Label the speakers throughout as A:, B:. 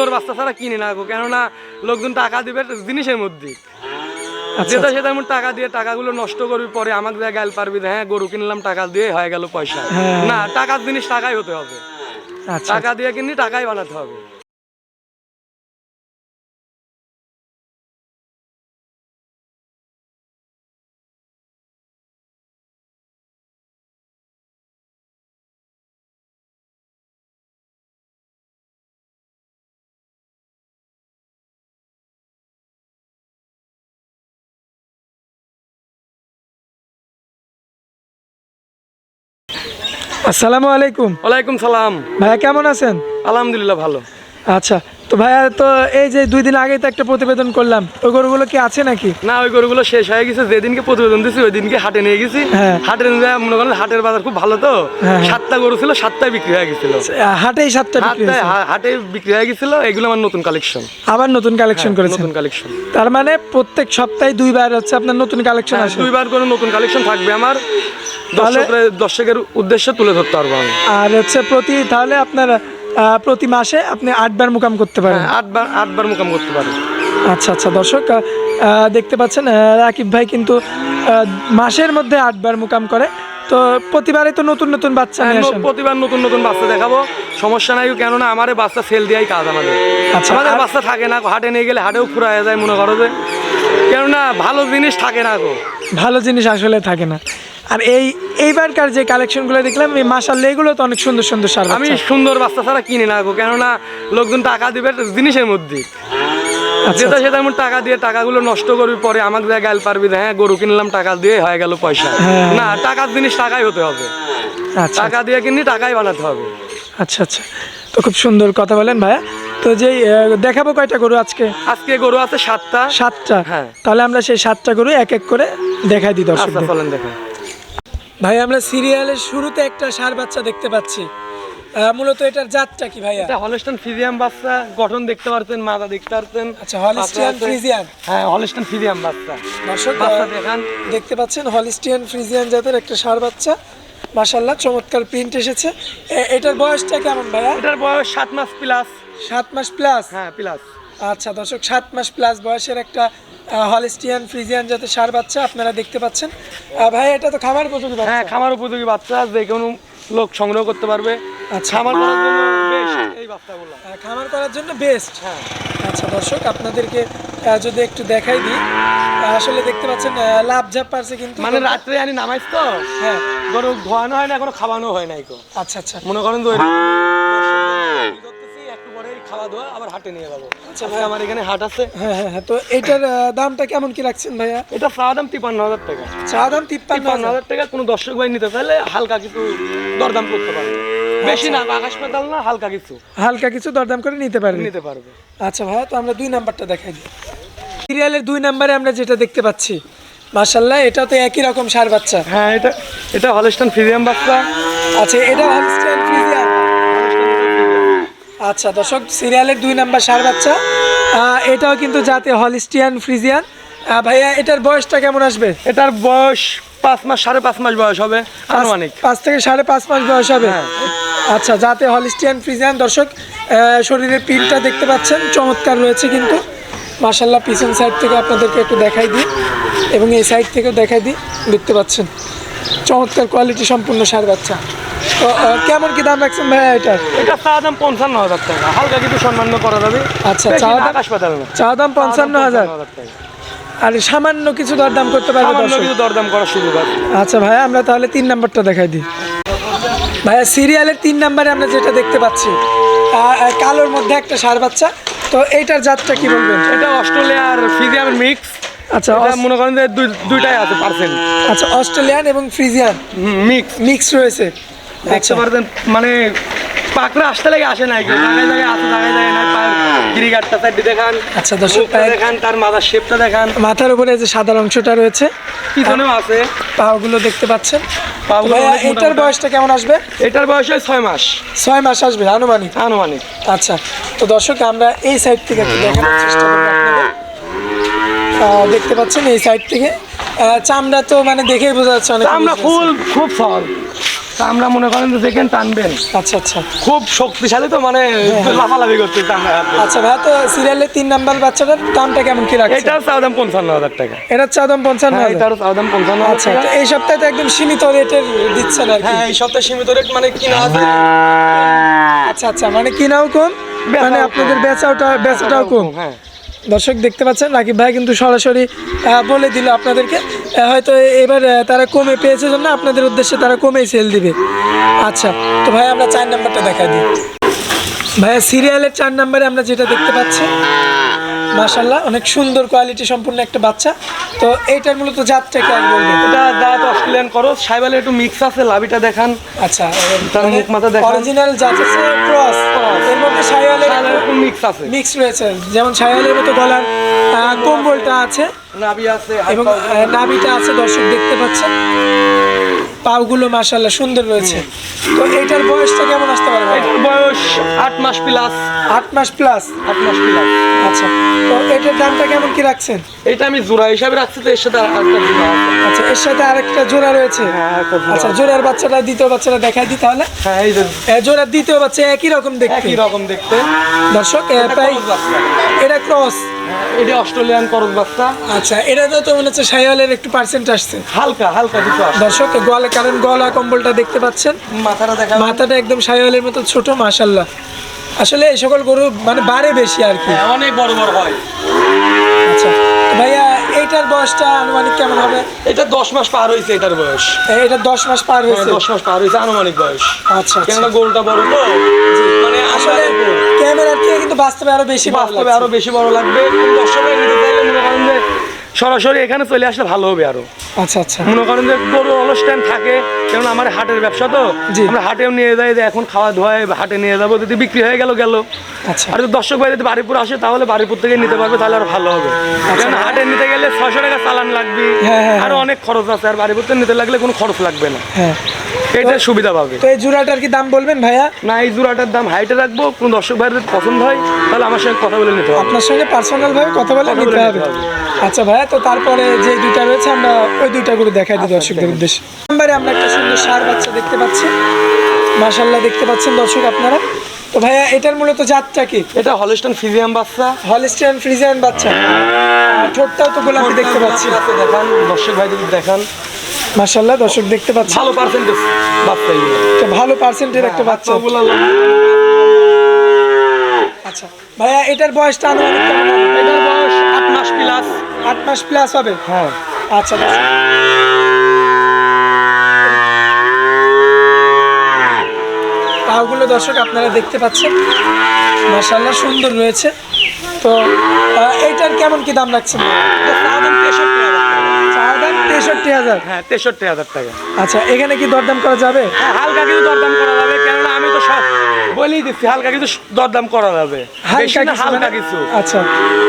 A: সুন্দর বাচ্চা ছাড়া কিনে না গো কেননা লোকজন টাকা দিবে জিনিসের মধ্যে।
B: আচ্ছা।
A: যেটা সেটা এমন টাকা দিয়ে টাকাগুলো নষ্ট করবি পরে আমাকে যা গাল পারবি হ্যাঁ গরু কিনলাম টাকা দিয়ে হয়ে গেল পয়সা।
B: হ্যাঁ।
A: না টাকার জিনিস টাকাই হতে হবে।
B: আচ্ছা।
A: টাকা দিয়ে কিনি টাকাই বানাতে হবে।
B: আসসালামু আলাইকুম।
A: ওয়ালাইকুম সালাম।
B: ভাইয়া কেমন আছেন?
A: আলহামদুলিল্লাহ ভালো।
B: আচ্ছা তো ভাইয়া তো এই যে দুই দিন আগেই তো একটা প্রতিবেদন করলাম ওই গরুগুলো কি আছে নাকি?
A: না ওই গরুগুলো শেষ হয়ে গেছে যেদিনকে প্রতিবেদন দিছি ওই দিনকে হাটে নিয়ে গেছি।
B: হ্যাঁ।
A: হাটে নিয়ে মনে করেন হাটের বাজার খুব ভালো তো
B: হ্যাঁ।
A: সাতটা গরু ছিল সাতটাই বিক্রি হয়ে গেছিল।
B: আহ, হাটেই সাতটা
A: হাটে বিক্রি হয়ে গেছিল এগুলো আমার নতুন কালেকশন
B: আবার নতুন কালেকশন করেছে
A: নতুন কালেকশন
B: তার মানে প্রত্যেক সপ্তাহে দুইবার হচ্ছে আপনার নতুন কালেকশন আসে?
A: হ্যাঁ, দুইবার করে নতুন কালেকশন থাকবে আমার।
B: তাহলে-
A: দর্শকের উদ্দেশ্যে তুলে ধরতে পারব আমি।
B: আর হচ্ছে প্রতি তাহলে আপনার প্রতি মাসে আপনি আটবার মুকাম করতে পারেন?
A: হ্যাঁ, আটবার আটবার মোকাম করতে পারেন
B: আচ্ছা আচ্ছা দর্শক দেখতে পাচ্ছেন রাকিব ভাই কিন্তু মাসের মধ্যে আটবার মুকাম করে। তো প্রতিবারই তো নতুন নতুন বাচ্চা
A: হ্যাঁ, প্রতিবার নতুন নতুন বাচ্চা দেখাবো। সমস্যা নাই কেননা আমারে বাচ্চা সেল দেওয়াই কাজ আমাদের।
B: আচ্ছা,
A: আমাদের বাচ্চা থাকে না হাটে নিয়ে গেলে হাটেও ফুরায় যায় মনে করো যে। কেননা ভালো জিনিস থাকে না গো।
B: ভালো জিনিস আসলে থাকে না। আর এই এইবারকার যে কালেকশনগুলো দেখলাম এই মাসাল্লাহ এগুলো তো অনেক সুন্দর সুন্দর সার
A: আমি সুন্দর বাচ্চা ছাড়া কিনে না কেননা লোকজন টাকা দিবে জিনিসের মধ্যে।
B: আচ্ছা
A: যেটা সেটা এমন টাকা দিয়ে টাকাগুলো নষ্ট করবি পরে আমাকে গাল পারবি হ্যাঁ গরু কিনলাম টাকা দিয়ে হয়ে গেল পয়সা।
B: হ্যাঁ।
A: না টাকার জিনিস টাকাই হতে হবে।
B: আচ্ছা
A: টাকা দিয়ে কিনি টাকাই বানাতে হবে।
B: আচ্ছা আচ্ছা। তো খুব সুন্দর কথা বলেন ভাইয়া। তো যে দেখাবো কয়টা গরু আজকে?
A: আজকে গরু আছে সাতটা।
B: সাতটা?
A: হ্যাঁ।
B: তাহলে আমরা সেই সাতটা গরু এক এক করে দেখাই দিই দর্শক
A: আচ্ছা চলেন দেখেন
B: ভাই আমরা সিরিয়ালের শুরুতে একটা সার বাচ্চা দেখতে পাচ্ছি। মূলত এটার জাতটা কি ভাইয়া?
A: এটা হলস্টান ফিজিয়াম বাচ্চা গঠন দেখতে পারছেন মাথা দেখতে পারছেন
B: আচ্ছা
A: আছে-
B: ফ্রিজিয়ান?
A: হ্যাঁ হলস্টান ফিজিয়াম বাচ্চা।
B: দর্শক
A: বাচ্চা দেখান।
B: দেখতে পাচ্ছেন হলিস্টিয়ান ফ্রিজিয়ান জাতের একটা সার বাচ্চা। মাশাল্লাহ চমৎকার প্রিন্ট এসেছে। এটার বয়সটা কেমন ভাইয়া?
A: এটার বয়স সাত মাস প্লাস
B: সাত মাস প্লাস
A: হ্যাঁ প্লাস
B: আচ্ছা দর্শক সাত মাস প্লাস বয়সের একটা হলিস্টিয়ান ফ্রিজিয়ান জাতের সার বাচ্চা আপনারা দেখতে পাচ্ছেন। ভাই এটা তো খামার উপযোগী বাচ্চা।
A: হ্যাঁ খামার উপযোগী বাচ্চা যে কোনো লোক সংগ্রহ করতে পারবে।
B: আচ্ছা।
A: খামার করার জন্য বেশ এই বাচ্চাগুলো
B: খামার করার জন্য বেস্ট
A: হ্যাঁ।
B: আচ্ছা দর্শক আপনাদেরকে আহ, যদি একটু দেখাই দিই আসলে দেখতে পাচ্ছেন আহ, লাভ ঝাপ পারছে কিন্তু
A: মানে রাত্রে আনি নামাইছ তো?
B: হ্যাঁ।
A: গরু ধোয়ানো হয় না এখনও খাওয়ানো হয় নাই
B: আচ্ছা আচ্ছা।
A: মনে করেন পরে খাওয়া দাওয়া আবার হাটে নিয়ে যাব। আচ্ছা ভাই। আমার এখানে হাট আছে।
B: হ্যাঁ হ্যাঁ হ্যাঁ তো এইটার আহ, দামটা কেমন কি রাখছেন ভাইয়া?
A: এটা চাওয়া দাম তিপ্পান্ন হাজার টাকা।
B: চা দাম তিপ্পান্ন
A: হাজার। টাকা কোনো দর্শক ভাই নিতে চাইলে হালকা কিছু দরদাম করতে পারবে বেশি না আকাশ পাতাল না হালকা কিছু।
B: হালকা কিছু দরদাম করে নিতে পারেন
A: নিতে পারবে।
B: আচ্ছা ভাইয়া তো আমরা দুই নাম্বারটা দেখাই দিই। সিরিয়ালের দুই নাম্বারে আমরা যেটা দেখতে পাচ্ছি মাশাল্লাহ এটা তো একই রকম সার বাচ্চা।
A: হ্যাঁ এটা এটা হলস্টান ফিজিয়াম বাচ্চা।
B: আচ্ছা এটা হলস্টাইন ফ্রিজিয়ান আচ্ছা দর্শক সিরিয়ালের দুই নাম্বার সার বাচ্চা। এটাও কিন্তু জাতে হলিস্টিয়ান ফ্রিজিয়ান। ভাইয়া এটার বয়সটা কেমন আসবে?
A: এটার বয়স পাঁচ মাস সাড়ে পাঁচ মাস বয়স হবে আনুমানিক।
B: পাঁচ থেকে সাড়ে পাঁচ মাস বয়স হবে।
A: হ্যাঁ।
B: আচ্ছা যাতে হলিস্টিয়ান ফ্রিজিয়ান। দর্শক শরীরের পিনটা দেখতে পাচ্ছেন চমৎকার রয়েছে কিন্তু। মাশাল্লাহ পিছন সাইড থেকে আপনাদেরকে একটু দেখাই দিই এবং এই সাইড থেকেও দেখাই দিই। দেখতে পাচ্ছেন চমৎকার কোয়ালিটি সম্পূর্ণ সার বাচ্চা। কেমন কি দাম রাখছেন ভাইয়া এটার
A: এটা চাওয়া দাম পঞ্চান্ন হাজার টাকা। হালকা কিছু সম্মান করা যাবে।
B: আচ্ছা, চাওয়া দাম-
A: আকাশ
B: চা দাম পঞ্চান্ন হাজার। আর সামান্য কিছু দরদাম করতে পারবে
A: কিছু দরদাম করা শুরু করে
B: আচ্ছা ভাইয়া আমরা তাহলে তিন নাম্বারটা দেখাই দিই। ভাইয়া সিরিয়ালের তিন নাম্বারে আমরা যেটা দেখতে পাচ্ছি কালোর মধ্যে একটা সার বাচ্চা। তো এইটার জাতটা কি বলবেন?
A: এটা অস্ট্রেলিয়ার ফিজিয়ামের মিক্স।
B: আচ্ছা
A: এটা মনে করেন যে দুই- দুইটাই আছে পার্সেন্ট।
B: আচ্ছা অস্ট্রেলিয়ান এবং ফ্রিজিয়ান
A: মিক্স।
B: মিক্স রয়েছে।
A: দেখতে
B: আচ্ছা
A: পারতেন মানে পাকড়া আসতে লাগে আসে নাই কেউ। জায়গায় জায়গায় আছে জায়গায় জায়গায় নাই গিরিগাটটা সাইডে দেখান
B: আচ্ছা দর্শক
A: দেখান তার মাথার শেপটা দেখান।
B: মাথার উপরে যে সাদা অংশটা রয়েছে
A: পিছনেও আছে।
B: পাগুলো দেখতে পাচ্ছেন। এটার বয়সটা কেমন আসবে?
A: এটার বয়স হয় ছয় মাস।
B: ছয় মাস আসবে আনুমানিক?
A: আনুমানিক।
B: আচ্ছা তো দর্শক আমরা এই সাইড থেকে একটু দেখানোর চেষ্টা করব আহ, দেখতে পাচ্ছেন এই সাইড থেকে। চামড়া তো মানে দেখেই বোঝা যাচ্ছে অনেক বুঝে
A: ফুল খুব ফল আমরা মনে করেন যে যেখানে টানবেন।
B: আচ্ছা আচ্ছা।
A: খুব শক্তিশালী তো মানে লাফালাফি করতে
B: আচ্ছা ভাইয়া তো সিরিয়ালের তিন নাম্বার বাচ্চাটার দামটা কেমন কি রাখছে
A: এটার চাওয়া দাম পঞ্চান্ন হাজার টাকা।
B: এটার চা দাম পঞ্চান্ন
A: হ্যাঁ
B: হাজার?
A: এটার চাওয়া দাম পঞ্চান্ন হাজার
B: আচ্ছা তো এই সপ্তাহে তো একদম সীমিত রেটের দিচ্ছেন আর
A: হ্যাঁ এই সপ্তাহে সীমিত রেট মানে কিনা আছে?
B: আচ্ছা আচ্ছা মানে কিনাও কম মানে আপনাদের বেচাওটা বেচাটাও কম
A: হ্যাঁ।
B: দর্শক দেখতে পাচ্ছেন রাকিব ভাই কিন্তু সরাসরি বলে দিল আপনাদেরকে হয়তো এবার তারা কমে পেয়েছে জন্য আপনাদের উদ্দেশ্যে তারা কমেই সেল দিবে। আচ্ছা তো ভাই আমরা চার নাম্বারটা দেখা দিই। ভাইয়া সিরিয়ালের চার নাম্বারে আমরা যেটা দেখতে পাচ্ছি মাশাল্লাহ অনেক সুন্দর কোয়ালিটি সম্পূর্ণ একটা বাচ্চা। তো এইটার মূলত জাতটা কি আর বলবেন?
A: এটা দাঁত অস্ট্রেলিয়ান করো সাইবালে একটু মিক্স আছে লাভিটা দেখান।
B: আচ্ছা
A: তার মুখ মাথা দেখান।
B: অরিজিনাল জাত আছে ক্রস এর মধ্যে
A: একটু মিক্স আছে।
B: মিক্স রয়েছে। যেমন সাইওয়ালের মতো গলার আহ, কম্বলটা আছে
A: নাভি আছে
B: এবং নাবিটা নাভিটা আছে দর্শক দেখতে পাচ্ছেন। পাগুলো মাশাল্লাহ সুন্দর রয়েছে। তো এটার বয়সটা কেমন আসতে পারে
A: এটার বয়স আট মাস প্লাস
B: আট মাস প্লাস
A: আট মাস প্লাস
B: আচ্ছা। তো এটার দামটা কেমন কি রাখছেন?
A: এটা আমি জোড়া হিসাবে রাখছি তো এর সাথে আর একটা জোড়া আছে।
B: আচ্ছা এর সাথে আরেকটা জোড়া রয়েছে?
A: হ্যাঁ
B: আচ্ছা জোড়ার বাচ্চাটা দ্বিতীয় বাচ্চাটা দেখাই দিই তাহলে।
A: হ্যাঁ এই
B: জোড়ার দ্বিতীয় বাচ্চা একই রকম দেখতে।
A: একই রকম দেখতে।
B: দর্শক
A: এটা
B: ক্রস
A: এটা অস্ট্রেলিয়ান করজ বাচ্চা।
B: আচ্ছা এটা তো মনে হচ্ছে সাইওয়ালের একটু পার্সেন্ট আসছে।
A: হালকা হালকা কিছু
B: দর্শক গলা কারণ গলা কম্বলটা দেখতে পাচ্ছেন?
A: মাথাটা দেখা
B: মাথাটা একদম সাইওয়ালের মতো ছোট মাশাল্লাহ আসলে এই সকল গরু মানে বাড়ে বেশি আর কি।
A: হ্যাঁ, অনেক বড় বড় হয়।
B: আচ্ছা ভাইয়া এইটার বয়সটা আনুমানিক কেমন হবে?
A: এটা দশ মাস পার হয়েছে এটার বয়স।
B: এটা দশ মাস পার
A: হ্যাঁ,
B: হয়েছে?
A: দশ মাস পার হয়েছে আনুমানিক বয়স।
B: আচ্ছা আচ্ছা।
A: কেননা গরুটা বড় তো।
B: আসলে ক্যামেরার থেকে কিন্তু বাস্তবে আরও বেশি
A: বাস্তবে আরও বেশি বড় লাগবে। দর্শকরা নিতে চাইলে মনে করেন যে সরাসরি এখানে চলে আসলে ভালো হবে আরও।
B: আচ্ছা আচ্ছা।
A: মনে করেন যে গরু অনুষ্ঠান থাকে যেমন আমার হাটের ব্যবসা তো আমরা হাটেও নিয়ে যাই যে এখন খাওয়া ধোয়ায় হাটে নিয়ে যাব যদি বিক্রি হয়ে গেল গেল।
B: আচ্ছা।
A: আর যদি দর্শক ভাই যদি বাড়িপুর আসে তাহলে বাড়িপুর থেকে নিতে পারবে তাহলে আর ভালো হবে। কারণ হাটে নিতে গেলে ছয়শো টাকা চালান লাগবে
B: হ্যাঁ, হ্যাঁ,
A: আরও অনেক খরচ আছে আর বাড়িপুর থেকে নিতে লাগলে কোনো খরচ লাগবে না।
B: হ্যাঁ।
A: এটা সুবিধা পাবে।
B: তো এই জোড়াটার কি দাম বলবেন ভাইয়া?
A: না এই জোড়াটার দাম হাইটে রাখব কোনো দর্শক ভাইয়ের পছন্দ হয় তাহলে আমার সঙ্গে কথা বলে নিতে হবে।
B: আপনার সঙ্গে পার্সোনাল ভাবে কথা বলে নিতে হবে। আচ্ছা ভাইয়া তো তারপরে যে দুইটা রয়েছে আমরা ওই দুইটা করে দেখাই দিই দর্শকদের উদ্দেশ্যে। নাম্বারে আমরা একটা সুন্দর সার বাচ্চা দেখতে পাচ্ছি। মাশাল্লাহ দেখতে পাচ্ছেন দর্শক আপনারা। তো ভাইয়া এটার মূলত জাতটা কি?
A: এটা হলিস্টন ফিজিয়াম বাচ্চা।
B: হলিস্টিয়ান ফ্রিজিয়ান বাচ্চা। ঠোঁটটাও তো গোলাপি দেখতে পাচ্ছি।
A: দেখান। দর্শক ভাই যদি দেখান।
B: মাশাল্লাহ দর্শক দেখতে পাচ্ছি
A: ভালো পার্সেন্টেজ বাচ্চা এগুলো।
B: ভালো পার্সেন্টের একটা বাচ্চা।
A: বাচ্চাগুলো
B: আচ্ছা ভাইয়া এটার বয়সটা আনুমানিক কেমন
A: এটার বয়স আট মাস প্লাস
B: আট মাস প্লাস হবে?
A: হ্যাঁ।
B: আচ্ছা। পাগুলো দর্শক আপনারা দেখতে পাচ্ছেন। মাশাল্লাহ সুন্দর রয়েছে। তো আহ, এইটার কেমন কি দাম রাখছেন
A: এটা চা দাম তেষট্টি হাজার টাকা।
B: চার দাম তেষট্টি হাজার?
A: হ্যাঁ তেষট্টি হাজার টাকা।
B: আচ্ছা এখানে কি দরদাম করা যাবে?
A: হ্যাঁ হালকা কিছু দরদাম করা যাবে কেননা আমি তো সব বলেই দিচ্ছি হালকা কিছু দরদাম করা যাবে। হালকা
B: মানে-
A: কিছু।
B: আচ্ছা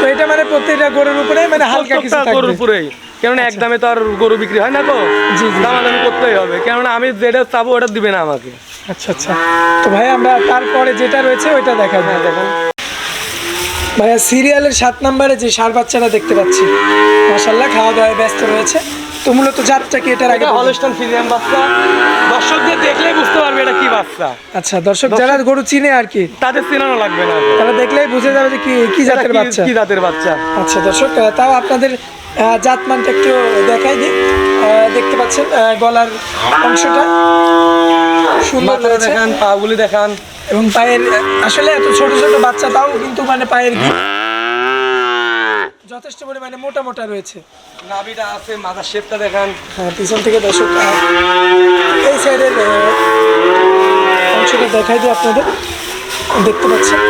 B: তো এটা মানে প্রত্যেকটা গরুর উপরে মানে হালকা কিছু
A: গরুর উপরেই। কেননা এক দামে তো আর গরু বিক্রি হয় না তো। দামাদামি করতেই হবে কেননা আমি যেটা চাবো ওটা দিবে না আমাকে।
B: আচ্ছা আচ্ছা। তো ভাই আমরা তারপরে যেটা রয়েছে ওইটা দেখা
A: হ্যাঁ
B: যায়
A: দেখেন
B: ভাইয়া সিরিয়ালের সাত নম্বরে যে সার বাচ্চাটা দেখতে পাচ্ছি মাসাল্লাহ খাওয়া দাওয়ায় ব্যস্ত রয়েছে। তো মূলত জাতটা কি এটার আগে
A: বাচ্চা। দর্শকদের দেখলেই বুঝতে পারবে এটা কি বাচ্চা।
B: আচ্ছা দর্শক যারা গরু চিনে আর কি
A: তাদের চেনানো লাগবে না।
B: তারা দেখলেই বুঝে যাবে যে কি কি জাতের বাচ্চা।
A: কি জাতের বাচ্চা।
B: আচ্ছা দর্শক তাও আপনাদের জাতমানটা একটু দেখাই দিই। দেখতে পাচ্ছেন গলার অংশটা সুন্দর
A: দেখান পাগুলি দেখান।
B: এবং পায়ের আসলে এত ছোট ছোট বাচ্চা তাও কিন্তু মানে পায়ের যথেষ্ট পরিমাণে মোটা মোটা রয়েছে।
A: নাভিটা আছে মাথার শেপটা দেখান।
B: হ্যাঁ পিছন থেকে দর্শক এই সাইডের অংশটা দেখাই দিই আপনাদের। দেখতে পাচ্ছেন?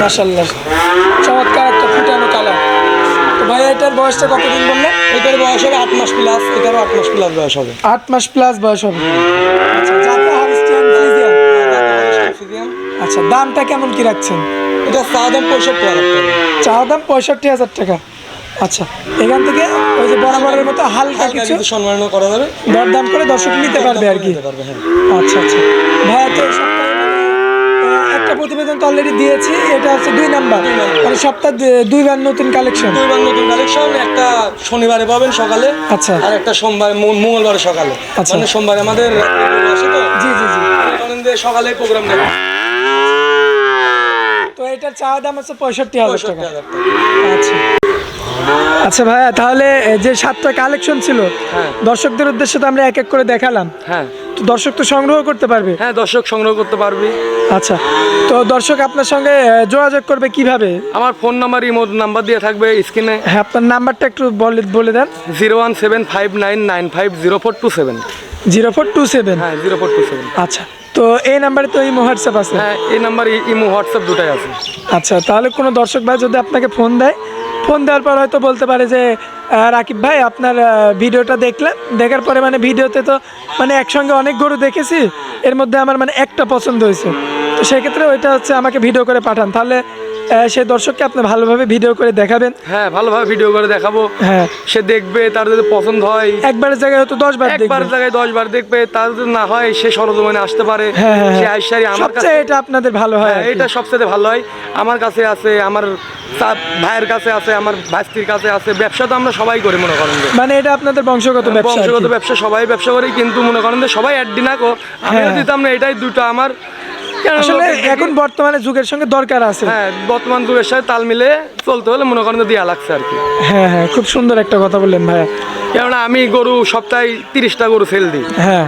B: মাসাল্লাহ চমৎকার একটা ফুটানো কালার। তো ভাই এটার বয়সটা কতদিন বললেন?
A: এটার বয়স হবে আট মাস প্লাস এটারও আট মাস প্লাস বয়স হবে।
B: আট মাস প্লাস বয়স হবে। আচ্ছা আচ্ছা দামটা কেমন কি রাখছেন?
A: এটা চা দাম পঁয়ষট্টি হাজার টাকা।
B: চা দাম পঁয়ষট্টি হাজার টাকা। আচ্ছা এখান থেকে ওই যে বরাবরের মতো হালকা
A: হালকা
B: কিছু
A: সম্মাননা করা যাবে।
B: দরদাম করে দর্শক নিতে পারবে আর কি।
A: হ্যাঁ।
B: আচ্ছা আচ্ছা। ভাইয়া তো একটা প্রতিবেদন তো অলরেডি দিয়েছি এটা হচ্ছে দুই নাম্বার। মানে সপ্তাহ দুইবার নতুন কালেকশন
A: দুইবার নতুন কালেকশন একটা শনিবারে পাবেন সকালে
B: আচ্ছা।
A: আর একটা সোমবার মঙ্গ- মঙ্গলবারে সকালে।
B: আচ্ছা।
A: মানে সোমবারে আমাদের আসে তো
B: জি জি। জি
A: সকালে প্রোগ্রাম নেবে
B: তো এটার চাওয়া দাম হচ্ছে পঁয়ষট্টি হাজার টাকা। আচ্ছা। আচ্ছা ভাইয়া তাহলে যে সাতটা কালেকশন ছিল
A: হ্যাঁ।
B: দর্শকদের উদ্দেশ্যে তো আমরা এক এক করে দেখালাম।
A: হ্যাঁ।
B: তো দর্শক তো সংগ্রহ করতে পারবে?
A: হ্যাঁ দর্শক সংগ্রহ করতে পারবি।
B: আচ্ছা। তো দর্শক আপনার সঙ্গে যোগাযোগ করবে কীভাবে?
A: আমার ফোন নাম্বার ইমোর নাম্বার দিয়ে থাকবে স্ক্রিনে
B: হ্যাঁ আপনার নাম্বারটা একটু বলে বলে দেন।
A: Zero one seven five nine nine five zero four two seven.
B: Zero four two seven.
A: হ্যাঁ জিরো ফোর টু সেভেন।
B: আচ্ছা। তো এই নাম্বারে তো ইমো হোয়াটসঅ্যাপ আছে?
A: হ্যাঁ এই নাম্বার ইমো হোয়াটসঅ্যাপ দুটাই আছে।
B: আচ্ছা তাহলে কোনো দর্শক ভাই যদি আপনাকে ফোন দেয় ফোন দেওয়ার পর হয়তো বলতে পারে যে রাকিব ভাই আপনার ভিডিওটা দেখলাম দেখার পরে মানে ভিডিওতে তো মানে একসঙ্গে অনেক গরু দেখেছি এর মধ্যে আমার মানে একটা পছন্দ হয়েছে। তো সেক্ষেত্রে ওইটা হচ্ছে আমাকে ভিডিও করে পাঠান। তাহলে সেই দর্শককে আপনি ভালোভাবে ভিডিও করে দেখাবেন।
A: হ্যাঁ ভালোভাবে ভিডিও করে দেখাবো।
B: হ্যাঁ।
A: সে দেখবে তার যদি পছন্দ হয়।
B: একবারের জায়গায় হয়তো দশ বার
A: একবার জায়গায় দশ বার দেখবে তার যদি না হয় সে সরজমিনে আসতে পারে।
B: হ্যাঁ হ্যাঁ
A: সে
B: হ্যাঁ।
A: আইসারি আমার কাছে
B: এটা আপনাদের ভালো হয়।
A: এটা সবচেয়ে ভালো হয়। আমার কাছে আছে আমার ভাইয়ের কাছে আছে আমার ভাস্তির কাছে আছে। ব্যবসা তো আমরা সবাই করি মনে করেন
B: মানে এটা আপনাদের বংশগত ব্যবসা
A: বংশগত ব্যবসা সবাই ব্যবসা করি কিন্তু মনে করেন যে সবাই অ্যাড না কো আমি। দিতাম না এটাই দুটো আমার
B: আসলে এখন বর্তমানে যুগের সঙ্গে দরকার আছে।
A: হ্যাঁ বর্তমান যুগের সাথে তাল মিলে চলতে হলে মনে করেন যে দেওয়া লাগছে আর কি।
B: হ্যাঁ হ্যাঁ খুব সুন্দর একটা কথা বললেন ভাইয়া।
A: কেননা আমি গরু সপ্তাহে তিরিশটা গরু সেল দিই।
B: হ্যাঁ।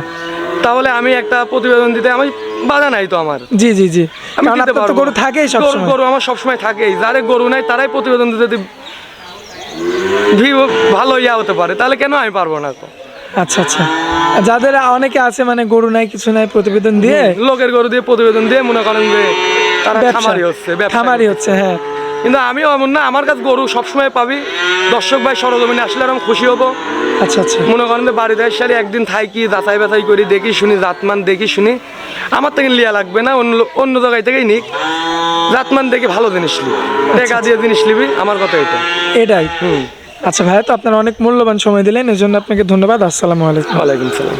A: তাহলে আমি একটা প্রতিবেদন দিতে আমি বাধা নাই তো আমার।
B: জি জি জি।
A: আমি দিতে
B: আপনার তো
A: পারব
B: গরু থাকেই সব
A: গরু আমার সবসময় থাকেই। যারে গরু নাই তারাই প্রতিবেদন দিতে ভালো ইয়া হতে পারে তাহলে কেন আমি পারব না? তো?
B: আচ্ছা আচ্ছা। যাদের অনেকে আছে মানে গরু নাই কিছু নাই প্রতিবেদন দিয়ে
A: লোকের গরু দিয়ে প্রতিবেদন দিয়ে মনে করেন যে তারা খামারি হচ্ছে
B: খামারি হচ্ছে হ্যাঁ।
A: কিন্তু আমিও এমন না আমার কাছে গরু সবসময় পাবি। দর্শক ভাই সরজমিনে আসলে আমি খুশি হব।
B: আচ্ছা আচ্ছা।
A: মনে করেন বাড়িতে সারি একদিন থাকি যাচাই বাছাই করি দেখি শুনি জাতমান দেখি শুনি। আমার থেকে লিয়া লাগবে না অন্য অন্য জায়গায় থেকেই নিক। জাতমান দেখি ভালো জিনিস লি টাকা দিয়ে জিনিস নিবি আমার কথা এটা।
B: এটাই।
A: হুম।
B: আচ্ছা ভাইয়া, তো আপনারা অনেক মূল্যবান সময় দিলেন, এজন্য আপনাকে ধন্যবাদ। আসসালামু আলাইকুম।
A: ওয়ালাইকুম সালাম।